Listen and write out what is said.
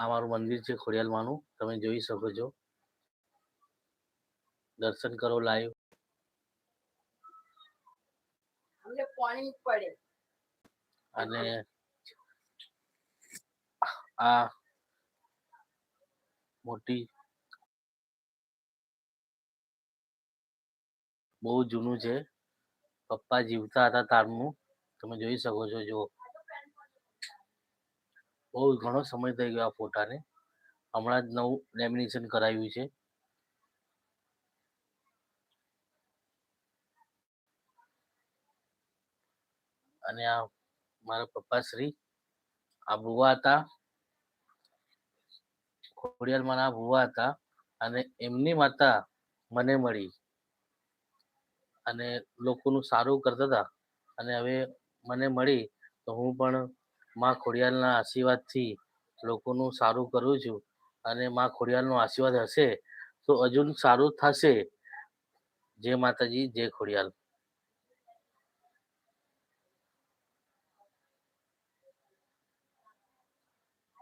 આ મારું મંદિર છે ખોડિયાલમાંનું. તમે જોઈ શકો છો. દર્શન કરો લાઈવ અને આ મોટી બહુ જૂનું છે. પપ્પા જીવતા હતા તારનું. તમે જોઈ શકો છો જો બહુ ઘણો સમય થઈ ગયો આ ફોટાને. હમણાં જ નવું લેમિનેશન કરાવ્યું છે. અને આ મારા પપ્પા શ્રી, આ ભુવા હતા. ખોડિયાલમાં આ ભુવા હતા અને એમની માતા મને મળી. અને લોકોનું સારું કરતા હતા. અને હવે મને મળી તો હું પણ માં ખોડિયાલના આશીર્વાદથી લોકોનું સારું કરું છું અને માં ખોડિયાલનો આશીર્વાદ હશે, તો હજુ સારું થશે. જય માતાજી, જય ખોડિયાલ.